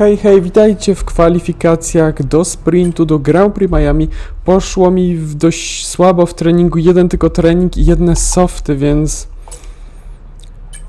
Hej, hej, witajcie w kwalifikacjach do sprintu do Grand Prix Miami. Poszło mi dość słabo w treningu, jeden tylko trening i jedne softy, więc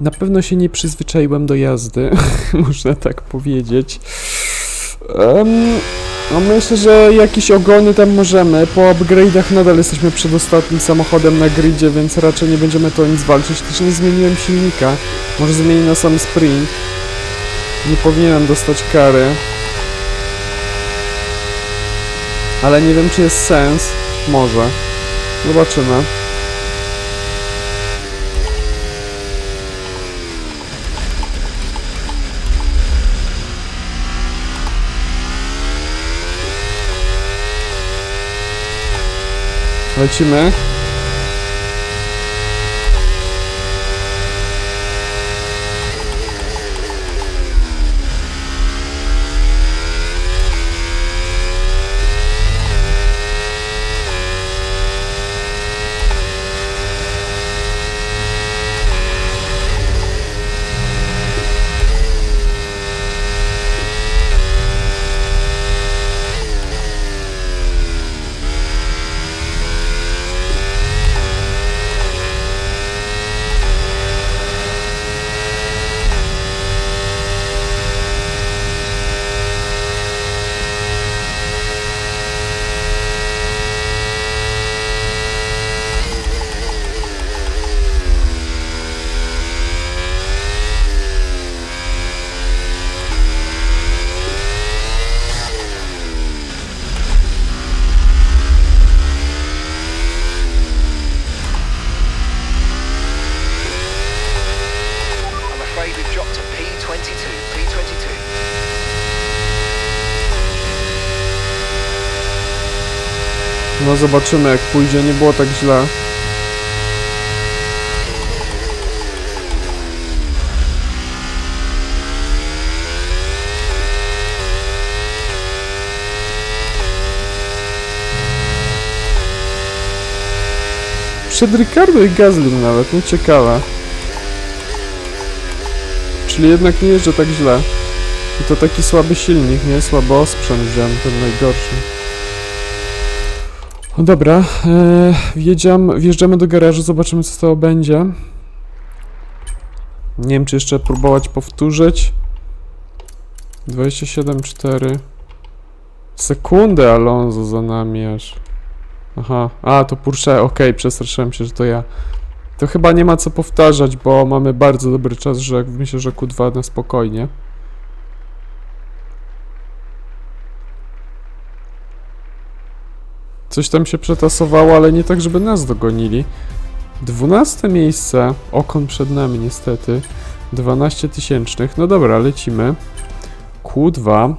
na pewno się nie przyzwyczaiłem do jazdy, można tak powiedzieć. Em, no myślę, że jakieś ogony tam możemy. Po upgrade'ach nadal jesteśmy przedostatnim samochodem na gridzie, więc raczej nie będziemy to nic walczyć. Też nie zmieniłem silnika. Może zmienię na sam sprint. Nie powinienem dostać kary. Ale nie wiem, czy jest sens. Może. Zobaczymy. Lecimy. No zobaczymy jak pójdzie, nie było tak źle. Przed Ricardo i Gazlim nawet, no ciekawe. Czyli jednak nie jeżdżę tak źle. I to taki słaby silnik, nie? Słaby osprzęt wziąłem, ten najgorszy. No dobra, e, wjeżdżamy do garażu, zobaczymy co z tego będzie. Nie wiem, czy jeszcze próbować powtórzyć. 27,4 Sekundę Alonso za nami aż. Aha, a to Porsche, okej, przestraszyłem się, że to ja. To chyba nie ma co powtarzać, bo mamy bardzo dobry czas, że myślę, że Q2 na spokojnie. Coś tam się przetasowało, ale nie tak, żeby nas dogonili. 12 miejsce, okon przed nami niestety. 12 tysięcznych. No dobra, lecimy. Q2.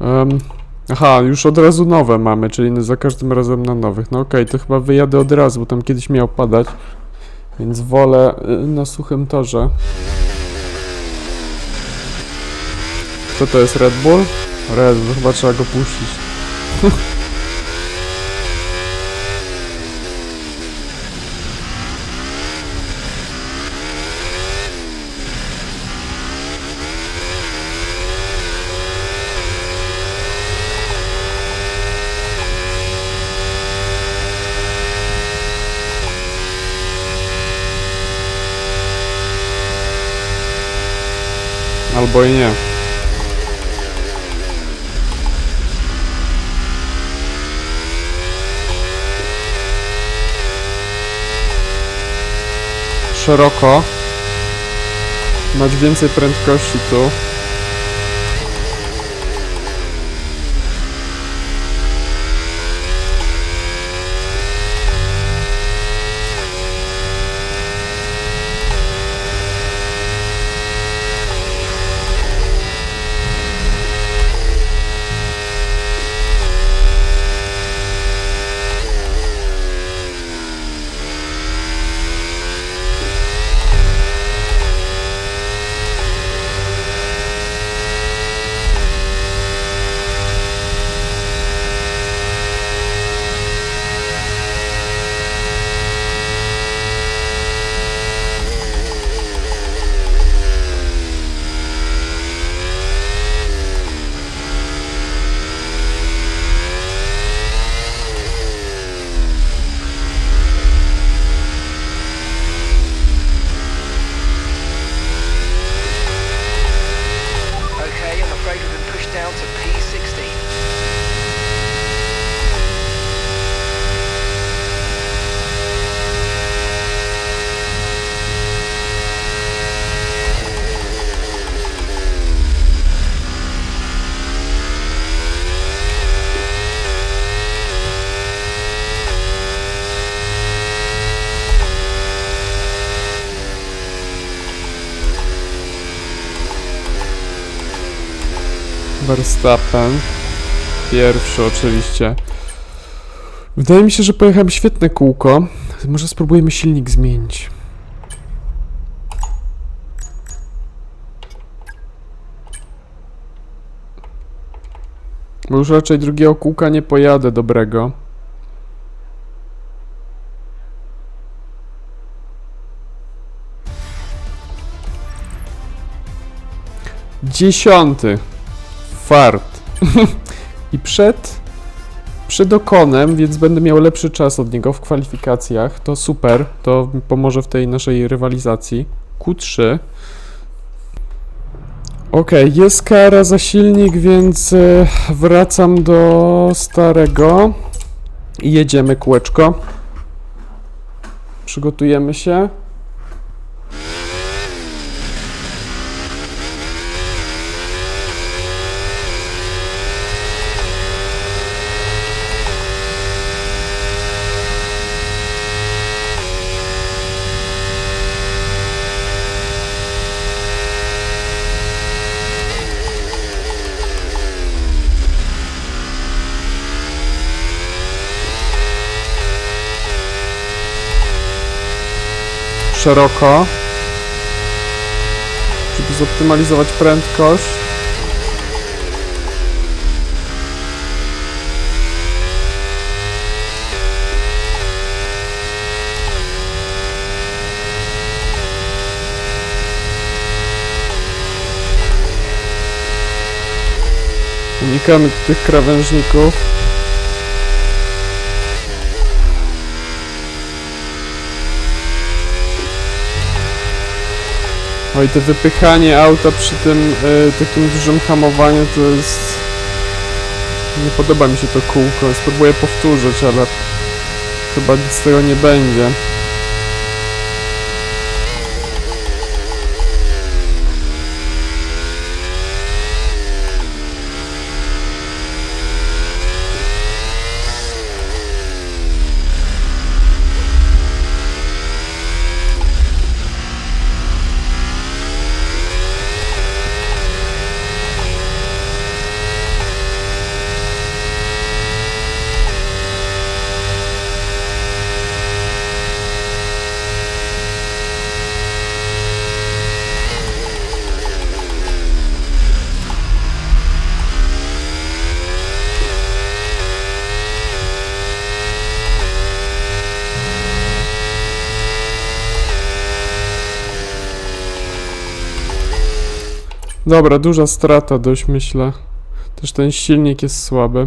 Em, aha, już od razu nowe mamy, czyli za każdym razem na nowych. No okej, to chyba wyjadę od razu, bo tam kiedyś miał padać. Więc wolę y, na suchym torze. Co to jest Red Bull? Red Bull, chyba trzeba go puścić. Albo i nie. Szeroko. Mać więcej prędkości tu. Verstappen. Pierwszy oczywiście. Wydaje mi się, że pojechałem świetne kółko. Może spróbujemy silnik zmienić. Bo już raczej drugiego kółka nie pojadę dobrego. Dziesiąty. Fart. I przed, przed Okonem, więc będę miał lepszy czas od niego w kwalifikacjach. To super, to pomoże w tej naszej rywalizacji. Q3. Okej, jest kara za silnik, więc e, wracam do starego i jedziemy kółeczko. Przygotujemy się. Szeroko, żeby zoptymalizować prędkość. Unikamy tych krawężników. Oj, to wypychanie auta przy tym y, takim dużym hamowaniu to jest... Nie podoba mi się to kółko, spróbuję powtórzyć, ale chyba nic z tego nie będzie. Dobra, duża strata dość myślę. Też ten silnik jest słaby.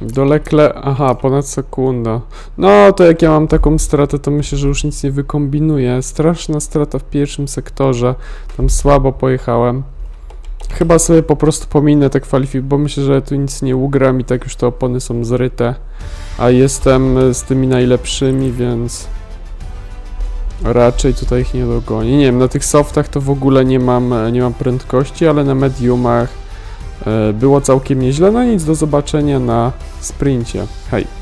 Do Lekle... Aha, ponad sekunda. No, to jak ja mam taką stratę, to myślę, że już nic nie wykombinuję. Straszna strata w pierwszym sektorze. Tam słabo pojechałem. Chyba sobie po prostu pominę te kwalifik, bo myślę, że tu nic nie ugram i tak już te opony są zryte. A jestem z tymi najlepszymi, więc... Raczej tutaj ich nie dogoni. Nie wiem, na tych softach to w ogóle nie mam, nie mam prędkości, ale na mediumach e, było całkiem nieźle. No nic, do zobaczenia na sprincie. Hej!